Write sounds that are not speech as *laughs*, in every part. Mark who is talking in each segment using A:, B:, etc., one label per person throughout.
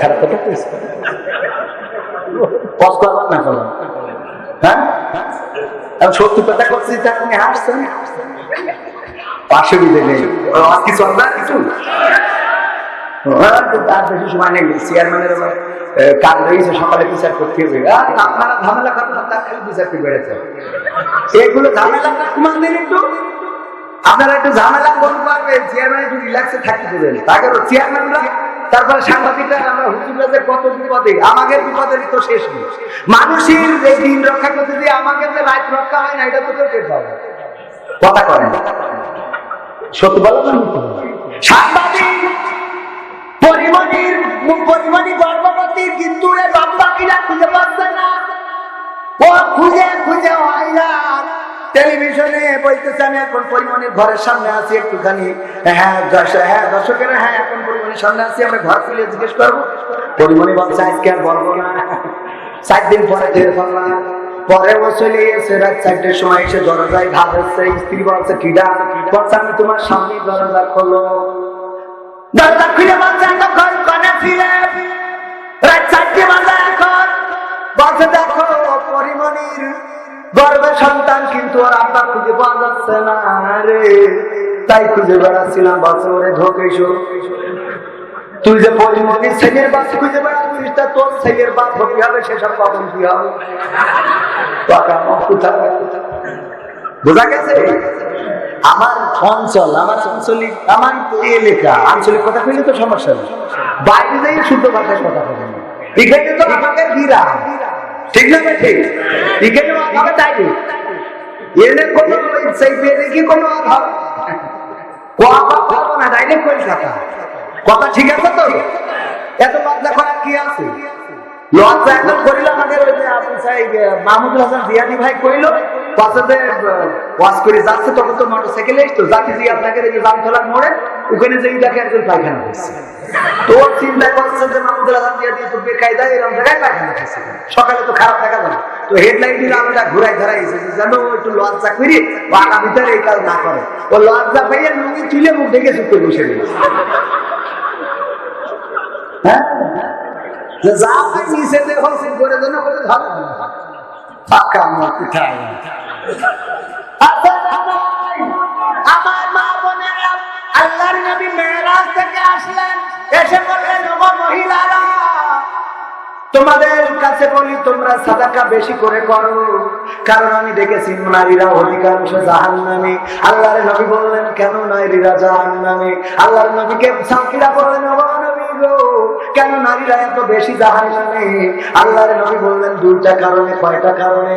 A: খারাপ কথা পজ না হ্যাঁ? সত্যি কথা করছি আপনি হাসছেন? দিতে নেই। কিছু আমরা কিছু? হ্যাঁ, করতে হবে। আর আপনারা একটু। আপনারা একটু ঝামেলা বন্ধ করবেন চেয়ারম্যান একটু রিল্যাক্সে থাকতে দেবেন তাকে চেয়ারম্যানরা তারপরে সাংবাদিকরা, আমরা হুজুররা যে কত বিপদে আমাদের বিপদের তো শেষ নেই। মানুষের যে দিন রক্ষা করতে দিয়ে আমাকে যে রাত রক্ষা হয় না, এটা তো কেউ টের পাবে কথা করেন সত্যি বলো না? সাংবাদিক, পরিমণির, পরিমণি গর্ভবতী, কিন্তু বাপ্পাকিরা খুঁজে পাচ্ছে না। ও খুঁজে খুঁজে হাইরান টেলিভিশনে বলতেছে আমি এখন পরিমণির ঘরের সামনে আছি একটুখানি। হ্যাঁ দর্শক হ্যাঁ দর্শকেরা হ্যাঁ এখন পরিমণির সামনে আছি, আমরা ঘর খুলে জিজ্ঞেস করব। পরিমণি বলছে, আজকে আর বলব না। চার দিন পরে টের পারলাম পরে ও চলে গেছে রাত চারটের সময় এসে দরজায় ঘাট হচ্ছে স্ত্রী বলছে কিডা বলছে, আমি তোমার স্বামী দরজা খোলো। দরজা খুলে বলছে ওর আব্বা খুঁজে পাওয়া যাচ্ছে না রে। তাই খুঁজে বেড়াচ্ছিলাম বলছে ওরে ঢোকেছো তুই যে পরিমণির ছেলের বাপ খুঁজে বেড়াচ্ছিস, তা তোর ছেলের বাপ হতে হবে, সেসব কখন কি হবে? বোঝা গেছে? আমার অঞ্চল, আমার আঞ্চলিক আমার আঞ্চলিক কথা কইলে তো সমস্যা নেই। বাইরে যাই, শুদ্ধ ভাষায় কথা এখানে তো ঠিক না ঠিক। এখানে আমাদের ডাইরে এনে কোনো কোনো আধার যে ওয়াশ করে যাচ্ছে আপনাকে ওখানে একজন পায়খানা করছে। তো চিন্তা করছে যে মাহমুদুল হাসান জিয়াদি তো এরকম জায়গায় পায়খানা সকালে তো খারাপ দেখা যায়। তো হেডলাইট দিলে আমরা ঘুরাই ঘুরাইছে যেন ও একটু লজ্জা করি ও আগামীতে এই কাজ না করে। ও লজ্জা পাইয়া লুঙ্গি তুলে মুখ ঢেকে চুপ বসে হ্যাঁ? আচ্ছা, তোমাদের কাছে বলি তোমরা সাদাকা বেশি করে করো। কারণ আমি দেখেছি নারীরা অধিকাংশ জাহান নামে আল্লাহর নবী বললেন কেন নারীরা জাহান নামে আল্লাহর নবীকে সাকিরা বললেন "ওগো নবী গো কেন নারীরা এত বেশি জাহান নামে আল্লাহর নবী বললেন দুইটা কারণে কয়টা কারণে?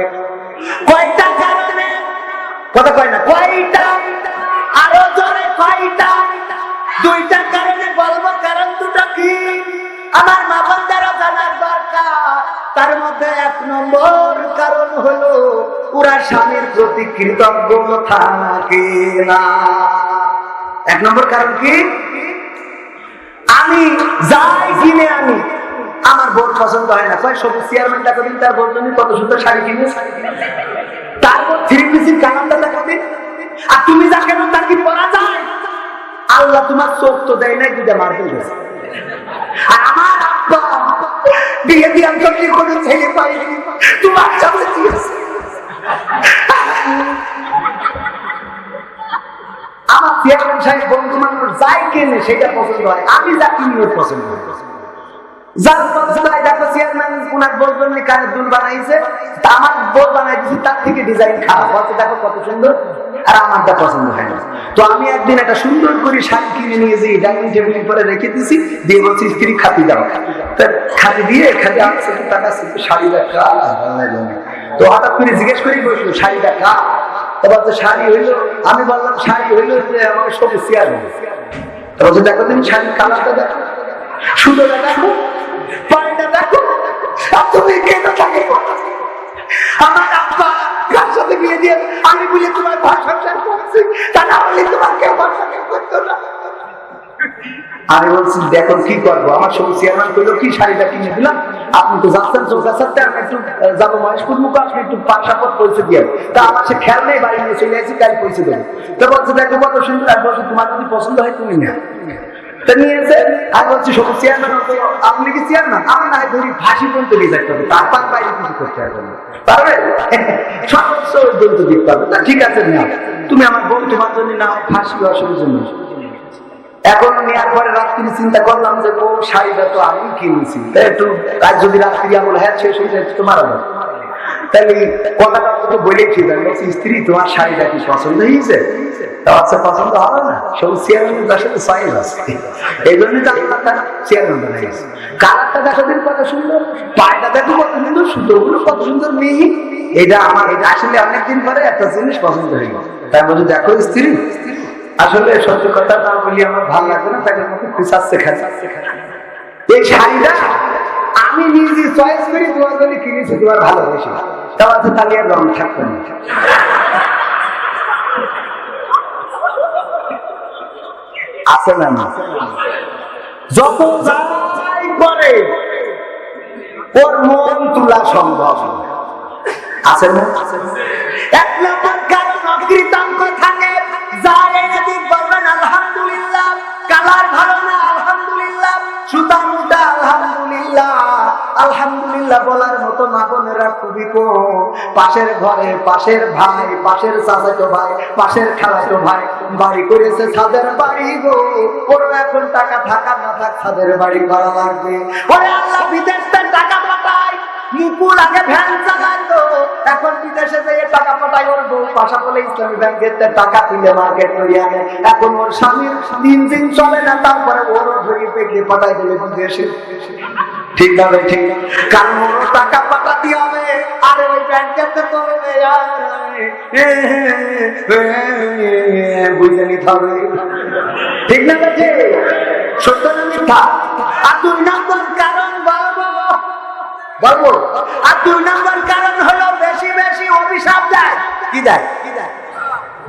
A: কয়টা কারণে? কথা কয় না। কয়টা? আরও জোরে কয়টা? দুইটা তার মধ্যে এক নম্বর কারণ হলো, ওরা স্বামীর প্রতি কৃতজ্ঞ থাকে না। এক নম্বর কারণ কি? আমি যাই কিনে আনি, আমার বোন পছন্দ হয় না। কয়, সবুজ চেয়ারম্যান টাকা দিন তার বোন জন্য কত সুন্দর শাড়ি কিনে। তারপর থ্রি পিসির কালারটা দেখা দিন আর তুমি যা কেন তার কি পরা যায়? আল্লাহ তোমার চোখ তো দেয় নাই দুটা গেছে আর আমার বিয়ে আমি কি কোনো ছেলে পাইনি তোমার সামনে দিয়েছে আমার চেয়ারম্যান সাহেব বন্ধু মানুষ যাই কেনে, সেটা পছন্দ হয়। আমি যা কিনি, ওর পছন্দ হয়। সুন্দর সুন্দর শাড়িটা। তো হঠাৎ করে জিজ্ঞেস করেই বসল শাড়িটা কার এবার তো শাড়ি হইল। আমি বললাম, শাড়ি হইল যে আমার সবুজ চেয়ার তো বলছে, দেখো তুমি শাড়ির কালারটা দেখো। সুন্দরটা দেখো আমি বলছি, দেখো কি করব? আমার সবুজ চেয়ারম্যান করল কি শাড়িটা কিনে দিলাম? আপনি তো যাচ্ছেন চৌকা সাথে আমি একটু যাব মহেশপুর মুখ একটু দিয়ে তা আমার সে খেয়াল নেই, বাড়ি নিয়ে চলে আসি দেবো। তো বলছে, দেখো, কত সুন্দর তোমার যদি পছন্দ হয়, তুমি না আর *laughs* ঠিক আছে তুমি আমার জন্য ফাঁসি অসুবিধা নেই এখন নেওয়ার পরে রাত্রি চিন্তা করলাম যে ও শাড়িটা তো আমি কিনেছি। তাই একটু আজ যদি রাত্রি আমল হ্যাঁ শেষ হয়ে যায় তো মারা যাবে তাহলে কথাটা তো বলছি, স্ত্রী, তোমার শাড়িটা কি পছন্দ হয়েছে? আচ্ছা পছন্দ হবে না? সব চেয়ারম্যান তার সাথে আছে এই জন্যই তো তার চেয়ারম্যান কালারটা দেখা দিন কত সুন্দর, পায়টা দেখো কত সুন্দর কত সুন্দর এটা আমার, এটা আসলে অনেকদিন পরে একটা জিনিস পছন্দ হইল তাই বলছি দেখো স্ত্রী। আসলে সত্য কথা না বলি আমার ভালো লাগবে না তাকে আমাকে পিছাচ্ছে খাচ্ছে এই শাড়িটা আমি নিজে চয়েস করি তোমার জন্য কিনেছি, তোমার ভালোবেসে। তা আছে তাহলে আর রং থাকবে না। আছে না যত যাই করে, ওর মন তোলা সম্ভব আছে না? এক নম্বর কারণ থাকে বলবেন, আলহামদুলিল্লাহ। কালার ভালো না, আলহামদুলিল্লাহ। সুতা মুটা আলহামদুলিল্লাহ। আলহামদুলিল্লাহ মতো মা বোনেরা খুবই পাশের ঘরে, পাশের ভাই, পাশের চাচাতো ভাই, পাশের খালাতো ভাই, বাড়ি করেছে ছাদের বাড়ি গো। ওর এখন টাকা থাকা না থাক, ছাদের বাড়ি করা লাগবে। ওরে আল্লাহ, বিদেশ টাকা পাঠায় মুকুল আগে ভ্যান এখন বিদেশে যেয়ে টাকা পাঠায়। ওর বউ পাশা বলে, ইসলামী ব্যাংকের টাকা তুলে মার্কেট এখন ওর স্বামীর দিন চলে না, তারপরে ওর ধরে পেটে পাঠাই দিলে বিদেশে। ঠিক না ভাই, ঠিক কারণ টাকা পাঠাতে হবে? আরে ওই ব্যাংকের করবে বুঝে নিতে হবে। ঠিক না বেঠে সত্য না মিথ্যা? আর দুই নম্বর কারণ বলব। বলব? আর দুই নম্বর কারণ হলো বেশি বেশি অভিশাপ দেয়। কি দেয়? কি দেয়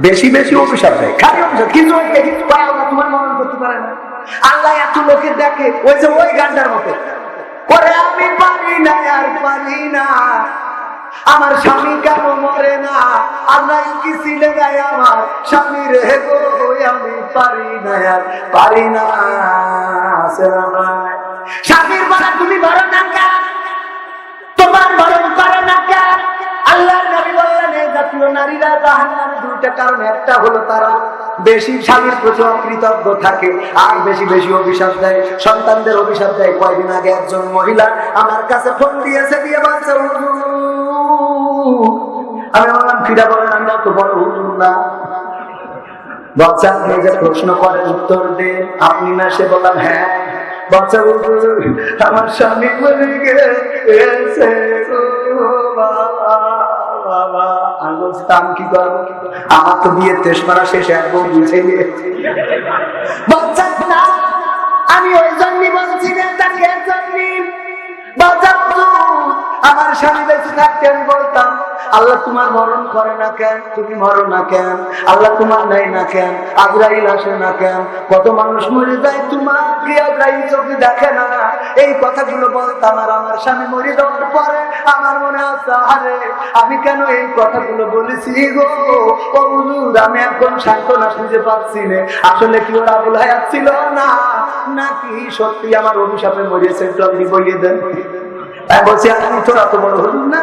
A: বেশি বেশি অভিশাপ দেয়। খালি অভিশাপ। পায় তোমার মরণ করতে পারে না। আল্লাহ এত লোকের দেখে, ওই যে ওই গানটার মতো। করে আমি পারি না আর পারি না। আমার স্বামী কেন মরে না? আল্লাহ কি ছিলে গায় আমার স্বামী রে গো আমি পারি না আর পারি না? স্বামীর বলা, তুমি বড় না কেন? তোমার মরণ করে না কেন? আল্লাহর নবী বললেন এই জাতীয় নারীরা জাহান্নামে দুইটা কারণ, একটা হলো তারা বেশি স্বামীর প্রতি অকৃতজ্ঞ থাকে, আর বেশি বেশি অভিশাপ দেয়। সন্তানদের অভিশাপ দেয়, কয়দিন আগে একজন মহিলা আমার কাছে ফোন দিয়েছে দিয়ে বলছে আমি বললাম, ফিরা বলেন আমি অত বড় হুজুর না। বলছে, আপনি যে প্রশ্ন করেন, উত্তর দেন। আপনি না, সে বললাম হ্যাঁ। হুজুর, আমার স্বামী মরে গেছে বাবা বাবা। আমি কি করব? আমার তো বিয়ের তেস মারা শেষ এক বউ বুঝে গিয়েছে না আমি ওই জন্যই বলছি আমার স্বামী বেঁচে থাকতে আমি বলতাম আল্লাহ তোমার মরণ করে না কেন? তুমি মরো না কেন? আল্লাহ তোমার নেয় না কেন? আজরাইল আসে না কেন? কত মানুষ মরে যায় তোমার কি চোখে দেখে না। এই কথাগুলো বলতাম আর আমার স্বামী মরে যাওয়ার পরে আমার মনে আছে, আরে, আমি কেন এই কথাগুলো বলেছি গো? ও হুজুর, আমি এখন সান্ত্বনা খুঁজে পাচ্ছি না। আসলে কি ওরা আবুল হায়াত ছিল না? নাকি সত্যি আমার অভিশাপে মরিয়েছে একটু আপনি বলিয়ে দেন। আমি বলছি আপনি তো এত বড় হলুন না।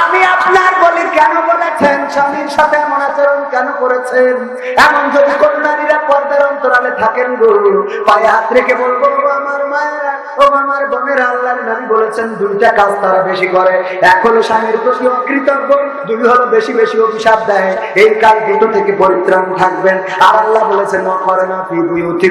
A: আমি আপনার বলি, কেন বলেছেন? স্বামীর সাথে এমন আচরণ কেন করেছেন? এমন যদি কোন পর্দার অন্তরালে থাকেন গো, পায়ে হাত রেখে বলব আমার মায়েরা ও আমার বোনের আল্লাহর পরিত্রাণ থাকবেন। আর আল্লাহ বলেছেন ন করে না ফি বুয়ুতি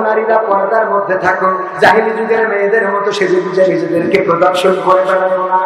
A: নারীরা পর্দার মধ্যে থাকো জাহিলি যুগের মেয়েদের মতো সেজে গুজে নিজেদেরকে প্রদর্শন করে বেড়াবো না।